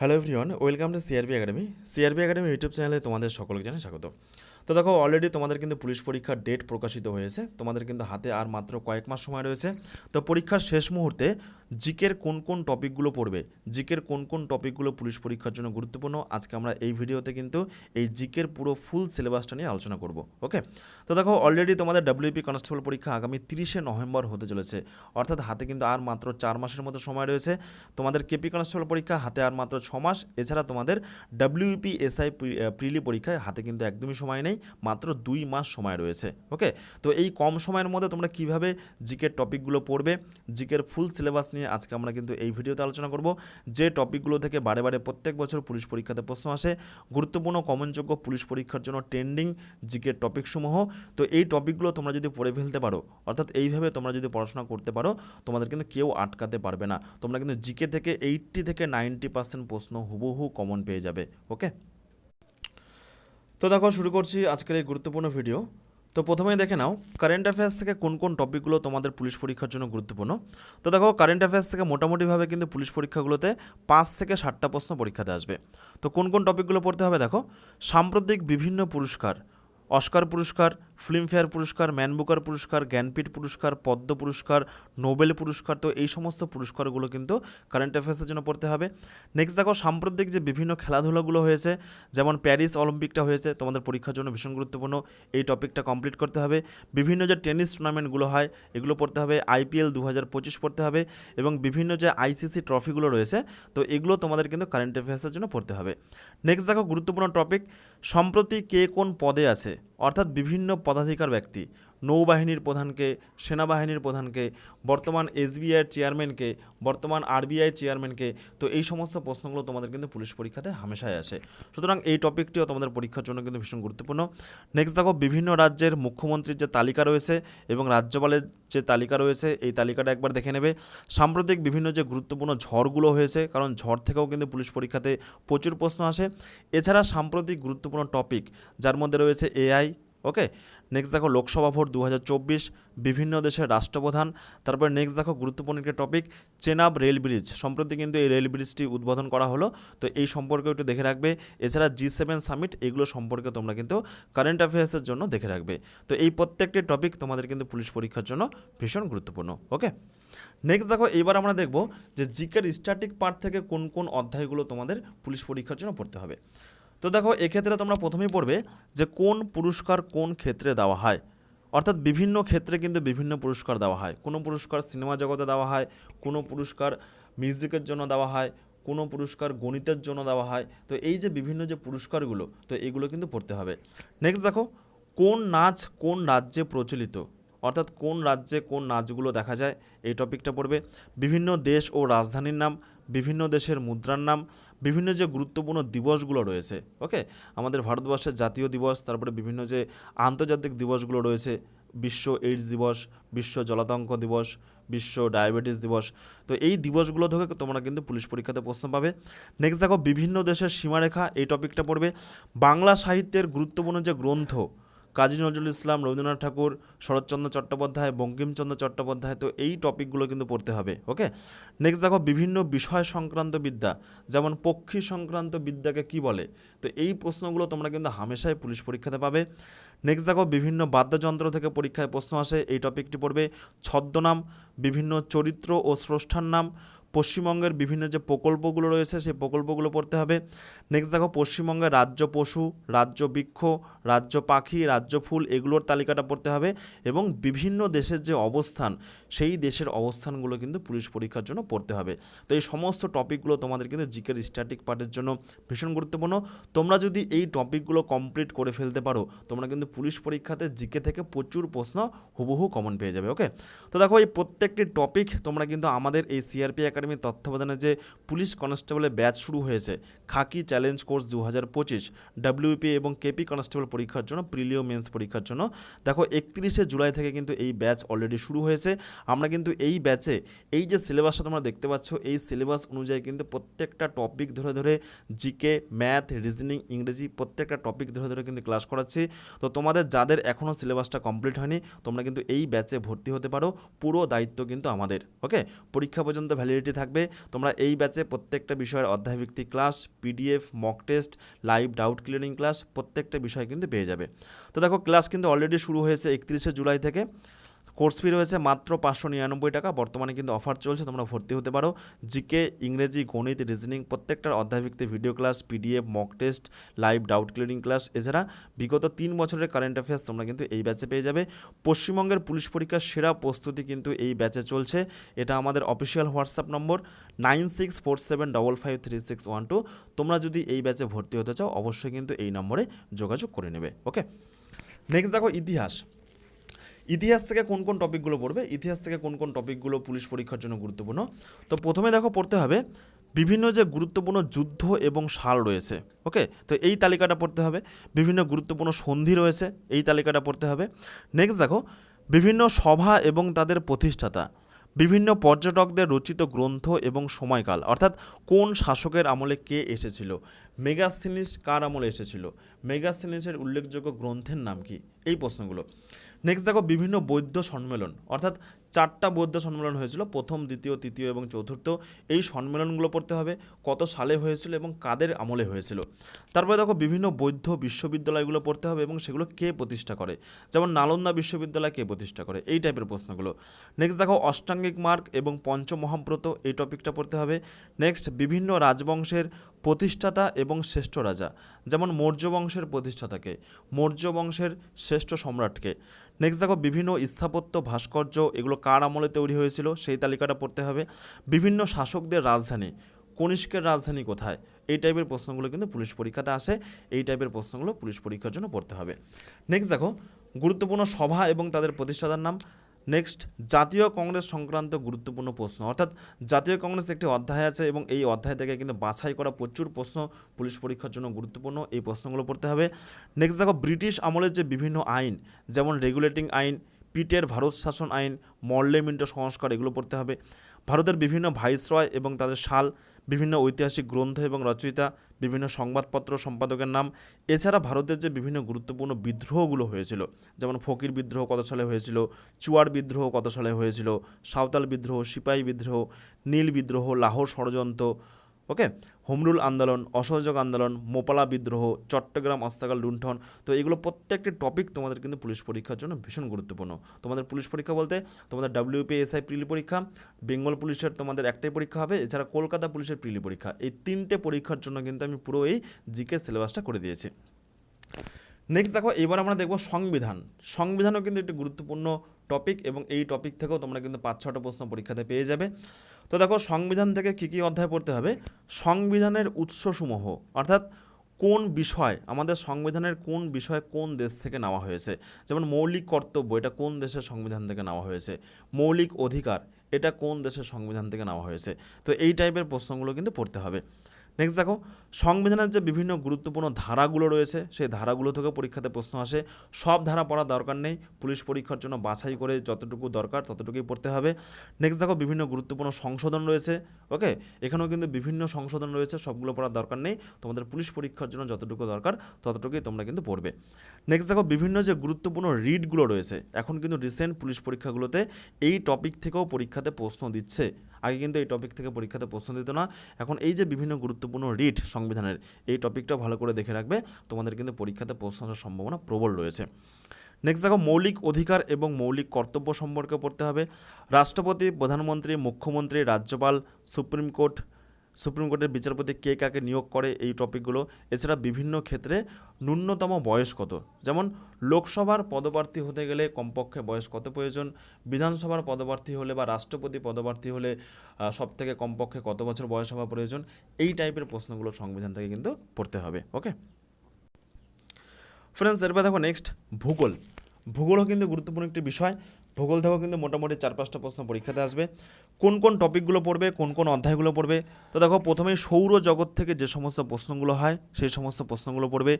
Hello everyone welcome to CRB academy CRB academy YouTube চ্যানেলে তোমাদের সকলকে জানাই স্বাগত। তো দেখো অলরেডি তোমাদের কিন্তু পুলিশ পরীক্ষার ডেট প্রকাশিত হয়েছে। তোমাদের কিন্তু হাতে আর মাত্র কয়েক মাস সময় রয়েছে। তো পরীক্ষার শেষ মুহূর্তে জিকের কোন কোন টপিকগুলো পড়বে, জিকের কোন কোন টপিকগুলো পুলিশ পরীক্ষার জন্য গুরুত্বপূর্ণ, আজকে আমরা এই ভিডিওতে কিন্তু এই জিকের পুরো ফুল সিলেবাসটা নিয়ে আলোচনা করব ওকে তো দেখো অলরেডি তোমাদের ডাব্লিউপি কনস্টেবল পরীক্ষা আগামী তিরিশে নভেম্বর হতে চলেছে, অর্থাৎ হাতে কিন্তু আর মাত্র চার মাসের মতো সময় রয়েছে। তোমাদের কেপি কনস্টেবল পরীক্ষা হাতে আর মাত্র ছ মাস, এছাড়া তোমাদের ডাব্লিউপি এসআই প্রিলি পরীক্ষায় হাতে কিন্তু একদমই সময় নেই, মাত্র দুই মাস সময় রয়েছে ওকে তো এই কম সময়ের মধ্যে তোমরা কীভাবে জিকের টপিকগুলো পড়বে, জিকের ফুল সিলেবাস নিয়ে আজকে আমরা কিন্তু এই ভিডিওতে আলোচনা করব যে টপিকগুলো থেকে বারে বারে প্রত্যেক বছর পুলিশ পরীক্ষাতে প্রশ্ন আসে। গুরুত্বপূর্ণ, কমনযোগ্য পুলিশ পরীক্ষার জন্য ট্রেন্ডিং জিকের টপিকসমূহ। তো এই টপিকগুলো তোমরা যদি পড়ে ফেলতে পারো, অর্থাৎ এইভাবে তোমরা যদি পড়াশোনা করতে পারো, তোমাদের কিন্তু কেউ আটকাতে পারবে না। তোমরা কিন্তু জিকে থেকে এইট্টি থেকে নাইনটি পার্সেন্ট প্রশ্ন হুবহু কমন পেয়ে যাবে ওকে তো দেখো, শুরু করছি আজকের এই গুরুত্বপূর্ণ ভিডিও তো প্রথমেই দেখে নাও কারেন্ট অ্যাফেয়ার্স থেকে কোন কোন টপিকগুলো তোমাদের পুলিশ পরীক্ষার জন্য গুরুত্বপূর্ণ? তো দেখো কারেন্ট অ্যাফেয়ার্স থেকে মোটামুটিভাবে কিন্তু পুলিশ পরীক্ষাগুলোতে পাঁচ থেকে সাতটা প্রশ্ন পরীক্ষাতে আসবে। তো কোন কোন টপিকগুলো পড়তে হবে দেখো? সাম্প্রতিক বিভিন্ন পুরস্কার অস্কার পুরস্কার, ফিল্মফেয়ার পুরস্কার ম্যান বুকার পুরস্কার, জ্ঞানপীঠ পুরস্কার, পদ্ম পুরস্কার, নোবেল পুরস্কার, তো এই সমস্ত পুরস্কারগুলো কিন্তু কারেন্ট অ্যাফেয়ার্সের জন্য পড়তে হবে। নেক্সট দেখো, সাম্প্রতিক যে বিভিন্ন খেলাধুলাগুলো হয়েছে, যেমন প্যারিস অলিম্পিকটা হয়েছে, তোমাদের পরীক্ষার জন্য ভীষণ গুরুত্বপূর্ণ, এই টপিকটা কমপ্লিট করতে হবে। বিভিন্ন যে টেনিস টুর্নামেন্টগুলো হয়, এগুলো পড়তে হবে আইপিএল দু হাজার পঁচিশ পড়তে হবে, এবং বিভিন্ন যে আইসিসি ট্রফিগুলো রয়েছে, তো এগুলো তোমাদের কিন্তু কারেন্ট অ্যাফেয়ার্সের জন্য পড়তে হবে। নেক্সট দেখো, গুরুত্বপূর্ণ টপিক সম্প্রতি কে কোন পদে আছে? অর্থাৎ বিভিন্ন পদাধিকার ব্যক্তি। নৌবাহিনীর প্রধানকে, সেনাবাহিনীর প্রধানকে, বর্তমান এসবিআইয়ের চেয়ারম্যানকে, বর্তমান আরবিআই চেয়ারম্যানকে, তো এই সমস্ত প্রশ্নগুলো তোমাদের কিন্তু পুলিশ পরীক্ষাতে হামেশাই আসে। সুতরাং এই টপিকটিও তোমাদের পরীক্ষার জন্য কিন্তু ভীষণ গুরুত্বপূর্ণ। নেক্সট দেখো, বিভিন্ন রাজ্যের মুখ্যমন্ত্রীর যে তালিকা রয়েছে এবং রাজ্যপালের যে তালিকা রয়েছে, এই তালিকাটা একবার দেখে নেবে। সাম্প্রতিক বিভিন্ন যে গুরুত্বপূর্ণ ঝড়গুলো হয়েছে, কারণ ঝড় থেকেও কিন্তু পুলিশ পরীক্ষাতে প্রচুর প্রশ্ন আসে। এছাড়া সাম্প্রতিক গুরুত্বপূর্ণ টপিক, যার মধ্যে রয়েছে এআই ওকে নেক্সট দেখো লোকসভা ভোট দু হাজার চব্বিশ, বিভিন্ন দেশের রাষ্ট্রপ্রধান, তারপরে নেক্সট দেখো গুরুত্বপূর্ণ একটি টপিক চেনাব রেল ব্রিজ সম্প্রতি কিন্তু এই রেল ব্রিজটি উদ্বোধন করা হলো, তো এই সম্পর্কে একটু দেখে রাখবে, এছাড়া জি সেভেন সামিট এগুলো সম্পর্কে তোমরা কিন্তু কারেন্ট অ্যাফেয়ার্সের জন্য দেখে রাখবে, তো এই প্রত্যেকটি টপিক তোমাদের কিন্তু পুলিশ পরীক্ষার জন্য ভীষণ গুরুত্বপূর্ণ, ওকে? নেক্সট দেখো এবার আমরা দেখব যে জিকের স্ট্যাটিক পার্ট থেকে কোন কোন অধ্যায়গুলো তোমাদের পুলিশ পরীক্ষার জন্য পড়তে হবে তো দেখো, এক্ষেত্রে তোমরা প্রথমেই পড়বে যে কোন পুরস্কার কোন ক্ষেত্রে দেওয়া হয়। অর্থাৎ বিভিন্ন ক্ষেত্রে কিন্তু বিভিন্ন পুরস্কার দেওয়া হয়। কোনো পুরস্কার সিনেমা জগতে দেওয়া হয়, কোনো পুরস্কার মিউজিকের জন্য দেওয়া হয়, কোনো পুরস্কার গণিতের জন্য দেওয়া হয়। তো এই যে বিভিন্ন যে পুরস্কারগুলো, তো এগুলো কিন্তু পড়তে হবে। নেক্সট দেখো, কোন নাচ কোন রাজ্যে প্রচলিত? অর্থাৎ কোন রাজ্যে কোন নাচগুলো দেখা যায়? এই টপিকটা পড়বে। বিভিন্ন দেশ ও রাজধানীর নাম, বিভিন্ন দেশের মুদ্রার নাম বিভিন্ন যে গুরুত্বপূর্ণ দিবসগুলো রয়েছে ওকে আমাদের ভারতবর্ষের জাতীয় দিবস, তারপরে বিভিন্ন যে আন্তর্জাতিক দিবসগুলো রয়েছে, বিশ্ব এইডস দিবস, বিশ্ব জলাতঙ্ক দিবস, বিশ্ব ডায়াবেটিস দিবস, তো এই দিবসগুলো থেকে তোমরা কিন্তু পুলিশ পরীক্ষাতে প্রশ্ন পাবে। নেক্সট দেখো, বিভিন্ন দেশের সীমারেখা, এই টপিকটা পড়বে। বাংলা সাহিত্যের গুরুত্বপূর্ণ যে গ্রন্থ কাজী নজরুল ইসলাম, রবীন্দ্রনাথ ঠাকুর, শরৎচন্দ্র চট্টোপাধ্যায়, বঙ্কিমচন্দ্র চট্টোপাধ্যায়, তো এই টপিকগুলো কিন্তু পড়তে হবে ওকে নেক্সট দেখো, বিভিন্ন বিষয় সংক্রান্ত বিদ্যা, যেমন পক্ষী সংক্রান্ত বিদ্যাকে কি বলে? তো এই প্রশ্নগুলো তোমরা কিন্তু হামেশাই পুলিশ পরীক্ষাতে পাবে। নেক্সট দেখো, বিভিন্ন বাদ্যযন্ত্র থেকে পরীক্ষায় প্রশ্ন আসে, এই টপিকটি পড়বে। ছদ্মনাম, বিভিন্ন চরিত্র ও স্রষ্টার নাম পশ্চিমবঙ্গের বিভিন্ন যে প্রকল্পগুলো রয়েছে, সেই প্রকল্পগুলো পড়তে হবে। নেক্সট দেখো, পশ্চিমবঙ্গের রাজ্য পশু, রাজ্য বৃক্ষ, রাজ্য পাখি, রাজ্য ফুল, এগুলোর তালিকাটা পড়তে হবে এবং বিভিন্ন দেশের যে অবস্থান, সেই দেশের অবস্থানগুলো কিন্তু পুলিশ পরীক্ষার জন্য পড়তে হবে। তো এই সমস্ত টপিকগুলো তোমাদের কিন্তু জিকের স্ট্যাটিক পার্টের জন্য ভীষণ গুরুত্বপূর্ণ। তোমরা যদি এই টপিকগুলো কমপ্লিট করে ফেলতে পারো, তোমরা কিন্তু পুলিশ পরীক্ষাতে জিকে থেকে প্রচুর প্রশ্ন হুবহু কমন পেয়ে যাবে ওকে তো দেখো, এই প্রত্যেকটি টপিক তোমরা কিন্তু আমাদের এই সিআরপি একাডেমির তত্ত্বাবধানে যে পুলিশ কনস্টেবলের ব্যাচ শুরু হয়েছে খাকি চ্যালেঞ্জ কোর্স দু হাজার পঁচিশ ডাব্লিউপি এবং কেপি কনস্টেবল পরীক্ষার জন্য প্রিলিও মেন্স পরীক্ষার জন্য। দেখো, একত্রিশে জুলাই থেকে কিন্তু এই ব্যাচ অলরেডি শুরু হয়েছে। আমরা কিন্তু এই ব্যাচে, এই যে সিলেবাসটা তোমরা দেখতে পাচ্ছ, এই সিলেবাস অনুযায়ী কিন্তু প্রত্যেকটা টপিক ধরে ধরে জিকে ম্যাথ রিজনিং ইংরেজি প্রত্যেকটা টপিক ধরে ধরে কিন্তু ক্লাস করাচ্ছি। তো তোমাদের যাদের এখনও সিলেবাসটা কমপ্লিট হয়নি, তোমরা কিন্তু এই ব্যাচে ভর্তি হতে পারো। পুরো দায়িত্ব কিন্তু আমাদের ওকে পরীক্ষা পর্যন্ত ভ্যালিডিটি থাকবে। তোমরা এই ব্যাচে প্রত্যেকটা বিষয়ের অধ্যায়ভিত্তিক class PDF mock test live doubt clearing class প্রত্যেকটা বিষয় কিন্তু পেয়ে যাবে। তো দেখো ক্লাস কিন্তু অলরেডি শুরু হয়েছে একত্রিশে জুলাই থেকে। কোর্স ফি রয়েছে মাত্র পাঁচশো নিরানব্বই টাকা। বর্তমানে কিন্তু অফার চলছে, তোমরা ভর্তি হতে পারো। জিকে, ইংরেজি, গণিত, রিজনিং প্রত্যেকটার অধ্যায়ভিত্তিক video class, PDF, mock test, live doubt clearing class, এছাড়া বিগত তিন বছরের কারেন্ট অ্যাফেয়ার্স তোমরা কিন্তু এই ব্যাচে পেয়ে যাবে। পশ্চিমবঙ্গের পুলিশ পরীক্ষার সেরা প্রস্তুতি কিন্তু এই ব্যাচে চলছে। এটা আমাদের official WhatsApp number nine six four seven double five three six one two. তোমরা যদি এই ব্যাচে ভর্তি হতে চাও, অবশ্যই কিন্তু এই নম্বরে যোগাযোগ করে নেবে। ওকে? নেক্সট দেখো ইতিহাস। ইতিহাস থেকে কোন কোন টপিকগুলো পড়বে, ইতিহাস থেকে কোন কোন টপিকগুলো পুলিশ পরীক্ষার জন্য গুরুত্বপূর্ণ। তো প্রথমে দেখো পড়তে হবে বিভিন্ন যে গুরুত্বপূর্ণ যুদ্ধ এবং সাল রয়েছে ওকে তো এই তালিকাটা পড়তে হবে। বিভিন্ন গুরুত্বপূর্ণ সন্ধি রয়েছে, এই তালিকাটা পড়তে হবে। নেক্সট দেখো, বিভিন্ন সভা এবং তাদের প্রতিষ্ঠাতা, বিভিন্ন পর্যটকদের রচিত গ্রন্থ এবং সময়কাল, অর্থাৎ কোন শাসকের আমলে কে এসেছিল মেগাস্থিনিস কার আমলে এসেছিল মেগাস্থিনিসের উল্লেখযোগ্য গ্রন্থের নাম কি, এই প্রশ্নগুলো। নেক্সট দেখো বিভিন্ন বৈদ্য সম্মেলন অর্থাৎ চারটা বৌদ্ধ সম্মেলন হয়েছিল, প্রথম, দ্বিতীয়, তৃতীয় এবং চতুর্থ। এই সম্মেলনগুলো পড়তে হবে, কত সালে হয়েছিল এবং কাদের আমলে হয়েছিল। তারপরে দেখো বিভিন্ন বৌদ্ধ বিশ্ববিদ্যালয়গুলো পড়তে হবে এবং সেগুলো কে প্রতিষ্ঠা করে? যেমন নালন্দা বিশ্ববিদ্যালয় কে প্রতিষ্ঠা করে? এই টাইপের প্রশ্নগুলো। নেক্সট দেখো অষ্টাঙ্গিক মার্গ এবং পঞ্চমহাব্রত, এই টপিকটা পড়তে হবে। নেক্সট বিভিন্ন রাজবংশের প্রতিষ্ঠাতা এবং শ্রেষ্ঠ রাজা। যেমন মৌর্য বংশের প্রতিষ্ঠাতাকে মৌর্য বংশের শ্রেষ্ঠ সম্রাটকে নেক্সট দেখো বিভিন্ন স্থাপত্য, ভাস্কর্য, এগুলো কার আমলে তৈরি হয়েছিল সেই তালিকাটা পড়তে হবে। বিভিন্ন শাসকদের রাজধানী, কনিষ্কের রাজধানী কোথায়? এই টাইপের প্রশ্নগুলো কিন্তু পুলিশ পরীক্ষাতে আসে। এই টাইপের প্রশ্নগুলো পুলিশ পরীক্ষার জন্য পড়তে হবে। নেক্সট দেখো, গুরুত্বপূর্ণ সভা এবং তাদের প্রতিষ্ঠাতার নাম। নেক্সট জাতীয় কংগ্রেস সংক্রান্ত গুরুত্বপূর্ণ প্রশ্ন। অর্থাৎ জাতীয় কংগ্রেস একটি অধ্যায় আছে এবং এই অধ্যায় থেকে কিন্তু বাছাই করা প্রচুর প্রশ্ন পুলিশ পরীক্ষার জন্য গুরুত্বপূর্ণ। এই প্রশ্নগুলো পড়তে হবে। নেক্সট দেখো, ব্রিটিশ আমলের যে বিভিন্ন আইন, যেমন রেগুলেটিং আইন পিটের ভারত শাসন আইন, মর্লে মিন্টো সংস্কার, এগুলো পড়তে হবে। ভারতের বিভিন্ন ভাইসরয় এবং তাদের সাল, বিভিন্ন ঐতিহাসিক গ্রন্থ এবং রচয়িতা, বিভিন্ন সংবাদপত্র সম্পাদকের নাম। এছাড়া ভারতের যে বিভিন্ন গুরুত্বপূর্ণ বিদ্রোহগুলো হয়েছিল, যেমন ফকির বিদ্রোহ কত সালে হয়েছিল, চুয়ার বিদ্রোহ কত সালে হয়েছিল, সাঁওতাল বিদ্রোহ, সিপাহী বিদ্রোহ, নীল বিদ্রোহ, লাহোর ষড়যন্ত্র ওকে? হোমরুল আন্দোলন, অসহযোগ আন্দোলন, মোপালা বিদ্রোহ, চট্টগ্রাম অস্তাগাল লুণ্ঠন, তো এগুলো প্রত্যেকটি টপিক তোমাদের কিন্তু পুলিশ পরীক্ষার জন্য ভীষণ গুরুত্বপূর্ণ। তোমাদের পুলিশ পরীক্ষা বলতে তোমাদের ডাব্লিউপিএসআই প্রিলি পরীক্ষা, বেঙ্গল পুলিশের তোমাদের একটাই পরীক্ষা হবে, এছাড়া কলকাতা পুলিশের প্রিলি পরীক্ষা। এই তিনটে পরীক্ষার জন্য কিন্তু আমি পুরো এই জিকে সিলেবাসটা করে দিয়েছি। নেক্সট দেখো, এবার আমরা দেখব সংবিধান। সংবিধানও কিন্তু একটি গুরুত্বপূর্ণ টপিক এবং এই টপিক থেকেও তোমরা কিন্তু পাঁচ ছটা প্রশ্ন পরীক্ষাতে পেয়ে যাবে। তো দেখো সংবিধান থেকে কী কী অধ্যায় পড়তে হবে? সংবিধানের উৎসসমূহ, অর্থাৎ কোন বিষয়, আমাদের সংবিধানের কোন বিষয় কোন দেশ থেকে নেওয়া হয়েছে? যেমন মৌলিক কর্তব্য, এটা কোন দেশের সংবিধান থেকে নেওয়া হয়েছে? মৌলিক অধিকার, এটা কোন দেশের সংবিধান থেকে নেওয়া হয়েছে? তো এই টাইপের প্রশ্নগুলো কিন্তু পড়তে হবে। নেক্সট দেখো, সংবিধানের যে বিভিন্ন গুরুত্বপূর্ণ ধারাগুলো রয়েছে, সেই ধারাগুলো থেকে পরীক্ষাতে প্রশ্ন আসে। সব ধারা পড়ার দরকার নেই, পুলিশ পরীক্ষার জন্য বাছাই করে যতটুকু দরকার ততটুকুই পড়তে হবে। নেক্সট দেখো, বিভিন্ন গুরুত্বপূর্ণ সংশোধন রয়েছে ওকে এখানেও কিন্তু বিভিন্ন সংশোধন রয়েছে, সবগুলো পড়ার দরকার নেই। তোমাদের পুলিশ পরীক্ষার জন্য যতটুকু দরকার ততটুকুই তোমরা কিন্তু পড়বে। নেক্সট দেখো, বিভিন্ন যে গুরুত্বপূর্ণ রিডগুলো রয়েছে, এখন কিন্তু রিসেন্ট পুলিশ পরীক্ষাগুলোতে এই টপিক থেকেও পরীক্ষাতে প্রশ্ন দিচ্ছে। আগে কিন্তু এই টপিক থেকে পরীক্ষাতে প্রশ্ন দিত না। এখন এই যে বিভিন্ন গুরুত্বপূর্ণ রিট সংবিধানের এই টপিকটা ভালো করে দেখে রাখবে। তোমাদের কিন্তু পরীক্ষাতে প্রশ্ন আসার সম্ভাবনা প্রবল রয়েছে। নেক্সট দেখো, মৌলিক অধিকার এবং মৌলিক কর্তব্য সম্পর্কে পড়তে হবে। রাষ্ট্রপতি, প্রধানমন্ত্রী, মুখ্যমন্ত্রী, রাজ্যপাল, সুপ্রিম কোর্ট সুপ্রিম কোর্টের বিচারপতি কে কাকে নিয়োগ করে এই টপিকগুলো, এছাড়া বিভিন্ন ক্ষেত্রে ন্যূনতম বয়স কত? যেমন, লোকসভার পদপ্রার্থী হতে গেলে কমপক্ষে বয়স কত প্রয়োজন? বিধানসভার পদপ্রার্থী হলে বা রাষ্ট্রপতি পদপ্রার্থী হলে সব থেকে কমপক্ষে কত বছর বয়স হওয়া প্রয়োজন? এই টাইপের প্রশ্নগুলো সংবিধান থেকে কিন্তু পড়তে হবে, ওকে? ফ্রেন্ডস, এরপর দেখো নেক্সট, ভূগোল। ভূগোলও কিন্তু গুরুত্বপূর্ণ একটি বিষয়। ভূগোল থেকেও কিন্তু মোটামুটি চার পাঁচটা প্রশ্ন পরীক্ষাতে আসবে। কোন কোন টপিকগুলো পড়বে, কোন কোন অধ্যায়গুলো পড়বে? তো দেখো, প্রথমে সৌর জগৎ থেকে যে সমস্ত প্রশ্নগুলো হয়, সেই সমস্ত প্রশ্নগুলো পড়বে।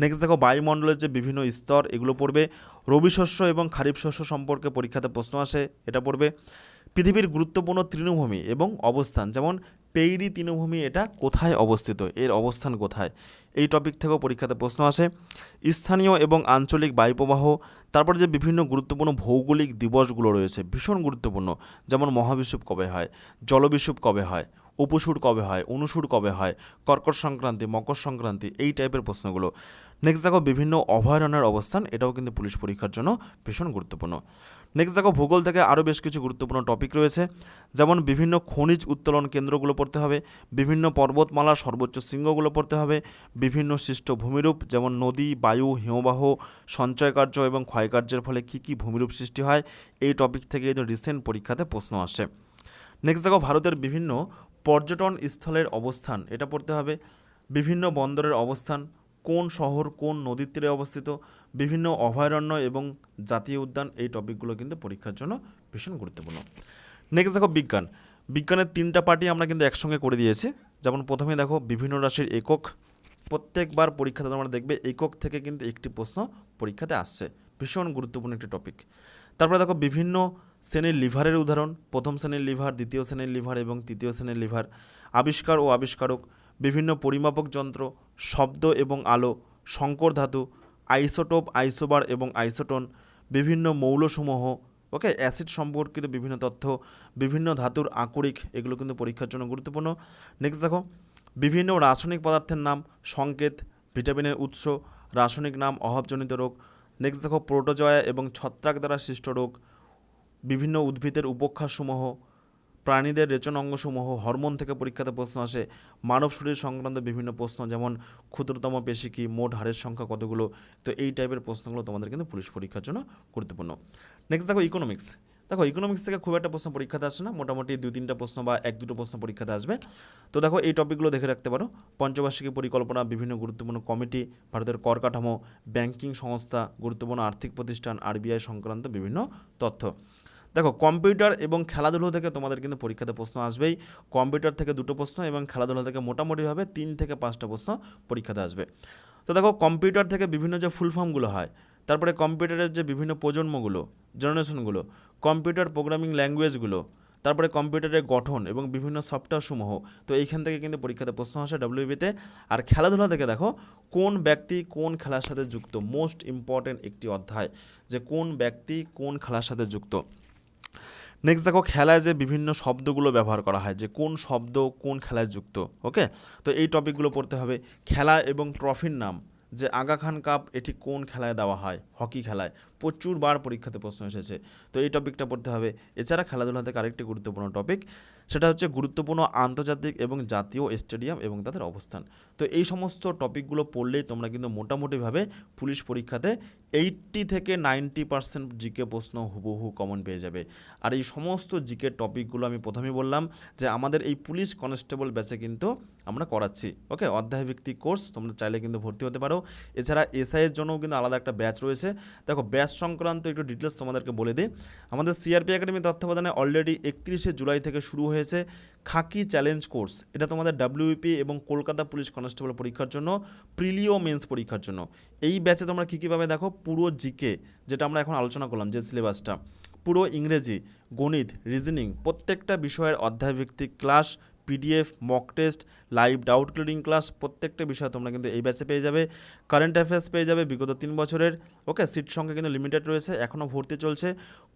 নেক্সট দেখো, বায়ুমণ্ডলের যে বিভিন্ন স্তর, এগুলো পড়বে। রবি শস্য এবং খারিফ শস্য সম্পর্কে পরীক্ষাতে প্রশ্ন আসে, এটা পড়বে। পৃথিবীর গুরুত্বপূর্ণ তৃণভূমি এবং অবস্থান, যেমন পেইরি তৃণভূমি, এটা কোথায় অবস্থিত? এর অবস্থান কোথায়? এই টপিক থেকেও পরীক্ষাতে প্রশ্ন আসে। স্থানীয় এবং আঞ্চলিক বায়ুপ্রবাহ তারপর যে বিভিন্ন গুরুত্বপূর্ণ ভৌগোলিক দিবসগুলো রয়েছে, ভীষণ গুরুত্বপূর্ণ। যেমন মহাবিষুব কবে হয়, জলবিষুব কবে হয়, উপসুর কবে হয়, অনুসুর কবে হয়, কর্কট সংক্রান্তি, মকর সংক্রান্তি, এই টাইপের প্রশ্নগুলো। নেক্সট দেখো, বিভিন্ন অভয়ারণ্যের অবস্থান, এটাও কিন্তু পুলিশ পরীক্ষার জন্য ভীষণ গুরুত্বপূর্ণ। নেক্সট দেখো, ভূগোল থেকে আরও বেশ কিছু গুরুত্বপূর্ণ টপিক রয়েছে। যেমন বিভিন্ন খনিজ উত্তোলন কেন্দ্রগুলো পড়তে হবে, বিভিন্ন পর্বতমালার সর্বোচ্চ শৃঙ্গগুলো পড়তে হবে, বিভিন্ন সৃষ্ট ভূমিরূপ, যেমন নদী, বায়ু, হিমবাহ সঞ্চয়কার্য এবং ক্ষয়কার্যের ফলে কী কী ভূমিরূপ সৃষ্টি হয়, এই টপিক থেকে এই রিসেন্ট পরীক্ষাতে প্রশ্ন আসে। নেক্সট দেখো, ভারতের বিভিন্ন পর্যটন স্থলের অবস্থান, এটা পড়তে হবে। বিভিন্ন বন্দরের অবস্থান, কোন শহর কোন নদীর তীরে অবস্থিত বিভিন্ন অভয়ারণ্য এবং জাতীয় উদ্যান এই টপিকগুলো কিন্তু পরীক্ষার জন্য ভীষণ গুরুত্বপূর্ণ। নেক্সট দেখো বিজ্ঞান। বিজ্ঞানের তিনটা পার্টি আমরা কিন্তু একসঙ্গে করে দিয়েছি। যেমন প্রথমে দেখো বিভিন্ন রাশির একক। প্রত্যেকবার পরীক্ষাতে তোমরা দেখবে একক থেকে কিন্তু একটি প্রশ্ন পরীক্ষাতে আসছে। ভীষণ গুরুত্বপূর্ণ একটি টপিক তারপরে দেখো বিভিন্ন শ্রেণির লিভারের উদাহরণ। প্রথম শ্রেণির লিভার, দ্বিতীয় শ্রেণির লিভার এবং তৃতীয় শ্রেণির লিভার। আবিষ্কার ও আবিষ্কারক। বিভিন্ন পরিমাপক যন্ত্র, শব্দ এবং আলো সংকর ধাতু আইসোটোপ, আইসোবার এবং আইসোটোন বিভিন্ন মৌলসমূহ, ওকে, অ্যাসিড সম্পর্কিত বিভিন্ন তথ্য, বিভিন্ন ধাতুর আকরিক, এগুলো কিন্তু পরীক্ষার জন্য গুরুত্বপূর্ণ। নেক্সট দেখো, বিভিন্ন রাসায়নিক পদার্থের নাম সংকেত, ভিটামিনের উৎস, রাসায়নিক নাম অভাবজনিত রোগ। নেক্সট দেখো, প্রোটোজয়া এবং ছত্রাক দ্বারা সৃষ্ট রোগ, বিভিন্ন উদ্ভিদের উপক্ষাসমূহ প্রাণীদের রেচন অঙ্গসমূহ, হরমোন থেকে পরীক্ষাতে প্রশ্ন আসে। মানব শরীর সংক্রান্ত বিভিন্ন প্রশ্ন, যেমন ক্ষুদ্রতম পেশি কি, মোট হাড়ের সংখ্যা কতগুলো? তো এই টাইপের প্রশ্নগুলো তোমাদের কিন্তু পুলিশ পরীক্ষার জন্য গুরুত্বপূর্ণ। নেক্সট দেখো ইকোনমিক্স দেখো ইকোনমিক্স থেকে খুব একটা প্রশ্ন পরীক্ষাতে আসে না। মোটামুটি দুই, তিনটা প্রশ্ন বা এক, দুটো প্রশ্ন পরীক্ষাতে আসবে। তো দেখো এই টপিকগুলো দেখে রাখতে পারো। পঞ্চবার্ষিকী পরিকল্পনা, বিভিন্ন গুরুত্বপূর্ণ কমিটি, ভারতের কর কাঠামো ব্যাংকিং সংস্থা, গুরুত্বপূর্ণ আর্থিক প্রতিষ্ঠান আরবিআই সংক্রান্ত বিভিন্ন তথ্য। দেখো, কম্পিউটার এবং খেলাধুলো থেকে তোমাদের কিন্তু পরীক্ষাতে প্রশ্ন আসবেই। কম্পিউটার থেকে দুটো প্রশ্ন এবং খেলাধুলা থেকে মোটামুটিভাবে তিন থেকে পাঁচটা প্রশ্ন পরীক্ষাতে আসবে। তো দেখো, কম্পিউটার থেকে বিভিন্ন যে ফুল ফর্মগুলো হয়, তারপরে কম্পিউটারের যে বিভিন্ন প্রজন্মগুলো জেনারেশনগুলো কম্পিউটার প্রোগ্রামিং ল্যাঙ্গুয়েজগুলো তারপরে কম্পিউটারের গঠন এবং বিভিন্ন সফটওয়্যার সমূহ, তো এইখান থেকে কিন্তু পরীক্ষাতে প্রশ্ন আসে ডাব্লিউবিতে আর খেলাধুলা থেকে দেখো, কোন ব্যক্তি কোন খেলার সাথে যুক্ত? মোস্ট ইম্পর্ট্যান্ট একটি অধ্যায়, যে কোন ব্যক্তি কোন খেলার সাথে যুক্ত? নেক্সট দেখো, খেলায় যে বিভিন্ন শব্দগুলো ব্যবহার করা হয়, যে কোন শব্দ কোন খেলায় যুক্ত ওকে তো এই টপিকগুলো পড়তে হবে। খেলা এবং ট্রফির নাম। যে আগা খান কাপ এটি কোন খেলায় দেওয়া হয়? হকি খেলায়। প্রচুর বার পরীক্ষাতে প্রশ্ন এসেছে। তো এই টপিকটা পড়তে হবে। এছাড়া খেলাধুলা থেকে আরেকটি গুরুত্বপূর্ণ টপিক, সেটা হচ্ছে গুরুত্বপূর্ণ আন্তর্জাতিক এবং জাতীয় স্টেডিয়াম এবং তাদের অবস্থান। তো এই সমস্ত টপিকগুলো পড়লেই তোমরা কিন্তু মোটামুটিভাবে পুলিশ পরীক্ষাতে এইট্টি থেকে নাইনটি পার্সেন্ট জিকে প্রশ্ন হুবহু কমন পেয়ে যাবে। আর এই সমস্ত জিকে টপিকগুলো আমি প্রথমেই বললাম যে আমাদের এই পুলিশ কনস্টেবল ব্যাচে কিন্তু আমরা করাচ্ছি। ওকে অধ্যায় অধ্যায়ভিত্তিক কোর্স তোমরা চাইলে কিন্তু ভর্তি হতে পারো। এছাড়া এসআইয়ের জন্যও কিন্তু আলাদা একটা ব্যাচ রয়েছে। দেখো ব্যাচ সংক্রান্ত একটু ডিটেলস তোমাদেরকে বলে দিই। আমাদের সিআরপি একাডেমি তত্ত্বাবধানে অলরেডি একত্রিশে জুলাই থেকে শুরু হয়েছে খাকি চ্যালেঞ্জ কোর্স এটা তোমাদের ডাব্লিউপি এবং কলকাতা পুলিশ কনস্টেবল পরীক্ষার জন্য, প্রিলিও মেন্স পরীক্ষার জন্য। এই ব্যাচে তোমরা কী কীভাবে দেখো? পুরো জিকে যেটা আমরা এখন আলোচনা করলাম যে সিলেবাসটা পুরো ইংরেজি, গণিত রিজনিং প্রত্যেকটা বিষয়ের অধ্যায়ভিত্তিক class PDF mock test live doubt clearing class প্রত্যেকটা বিষয় তোমরা কিন্তু এই ব্যাচে পেয়ে যাবে। কারেন্ট অ্যাফেয়ার্স পেয়ে যাবে বিগত তিন বছরের। ওকে সিট সংখ্যা কিন্তু লিমিটেড রয়েছে এখনও ভর্তি চলছে।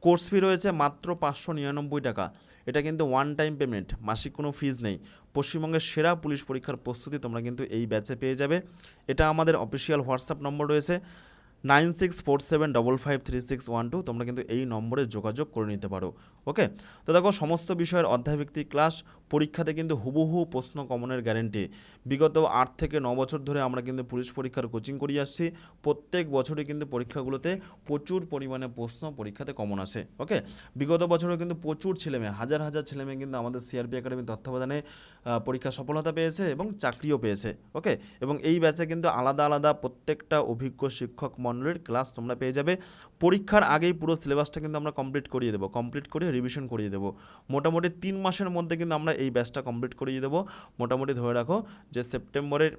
কোর্স ফি রয়েছে মাত্র পাঁচশো নিরানব্বই টাকা। এটা কিন্তু ওয়ান টাইম পেমেন্ট মাসিক কোনো ফিজ নেই। পশ্চিমবঙ্গের সেরা পুলিশ পরীক্ষার প্রস্তুতি তোমরা কিন্তু এই ব্যাচে পেয়ে যাবে। এটা আমাদের অফিসিয়াল হোয়াটসঅ্যাপ নম্বর রয়েছে। Nine six four seven double five three six one two, তোমরা কিন্তু এই নম্বরে যোগাযোগ করে নিতে পারো, ওকে? তো দেখো, সমস্ত বিষয়ের অধ্যায়ভিত্তিক ক্লাস পরীক্ষাতে কিন্তু হুবহু প্রশ্ন কমনের গ্যারেন্টি। বিগত আট থেকে ন বছর ধরে আমরা কিন্তু পুলিশ পরীক্ষার কোচিং করিয়ে আসছি। প্রত্যেক বছরই কিন্তু পরীক্ষাগুলোতে প্রচুর পরিমাণে প্রশ্ন পরীক্ষাতে কমন আসে, ওকে? বিগত বছরও কিন্তু প্রচুর ছেলেমেয়ে, হাজার হাজার ছেলেমেয়ে কিন্তু আমাদের সিআরপি একাডেমির তত্ত্বাবধানে পরীক্ষা সফলতা পেয়েছে এবং চাকরিও পেয়েছে, ওকে? এবং এই ব্যাচে কিন্তু আলাদা আলাদা প্রত্যেকটা অভিজ্ঞ শিক্ষক মণ্ডলীর ক্লাস তোমরা পেয়ে যাবে। পরীক্ষার আগেই পুরো সিলেবাসটা কিন্তু আমরা কমপ্লিট করিয়ে দেবো। কমপ্লিট করে রিভিশন করিয়ে দেবো। মোটামুটি তিন মাসের মধ্যে কিন্তু আমরা এই ব্যাচটা কমপ্লিট করিয়ে দেবো। মোটামুটি ধরে রাখো যে সেপ্টেম্বরের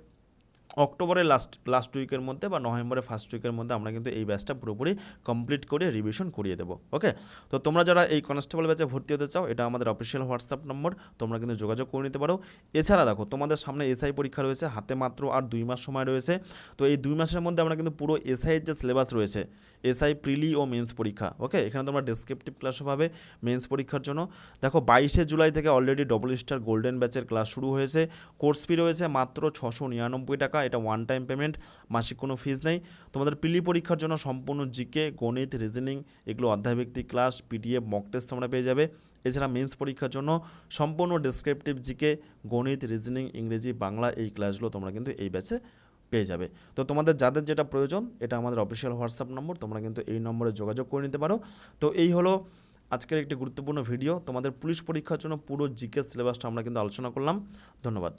অক্টোবরের লাস্ট লাস্ট উইকের মধ্যে বা নভেম্বরের ফার্স্ট উইকের মধ্যে আমরা কিন্তু এই ব্যাচটা পুরোপুরি কমপ্লিট করে রিভিশন করিয়ে দেবো ওকে তো তোমরা যারা এই কনস্টেবল ব্যাচে ভর্তি হতে চাও, এটা আমাদের অফিসিয়াল হোয়াটসঅ্যাপ নম্বর তোমরা কিন্তু যোগাযোগ করে নিতে পারো। এছাড়া দেখো, তোমাদের সামনে এসআই পরীক্ষা রয়েছে, হাতে মাত্র আর দুই মাস সময় রয়েছে। তো এই দুই মাসের মধ্যে আমরা কিন্তু পুরো এসআইয়ের যে সিলেবাস রয়েছে এসআই, প্রিলি ও মেন্স পরীক্ষা, ওকে? এখানে তোমরা ডেসক্রিপটিভ ক্লাসও পাবে মেন্স পরীক্ষার জন্য। দেখো, বাইশে জুলাই থেকে অলরেডি ডবল স্টার গোল্ডেন ব্যাচের ক্লাস শুরু হয়েছে। কোর্স ফি রয়েছে মাত্র ছশো নিরানব্বই টাকা। এটা ওয়ান টাইম পেমেন্ট মাসিক কোনো ফিজ নেই। তোমাদের প্রিলি পরীক্ষার জন্য সম্পূর্ণ জিকে গণিত রিজনিং এগুলো অধ্যায়ভিত্তিক ক্লাস পিডিএফ মক টেস্ট তোমরা পেয়ে যাবে। এছাড়া মেন্স পরীক্ষার জন্য সম্পূর্ণ ডেসক্রিপটিভ জিকে গণিত রিজনিং ইংরেজি, বাংলা এই ক্লাসগুলো তোমরা কিন্তু এই ব্যাচে পেয়ে যাবে। তো তোমাদের যাদের যেটা প্রয়োজন, এটা আমাদের অফিসিয়াল হোয়াটসঅ্যাপ নম্বর তোমরা কিন্তু এই নম্বরে যোগাযোগ করে নিতে পারো। তো এই হলো আজকের একটি গুরুত্বপূর্ণ ভিডিও তোমাদের পুলিশ পরীক্ষার জন্য পুরো জিকে সিলেবাসটা আমরা কিন্তু আলোচনা করলাম। ধন্যবাদ।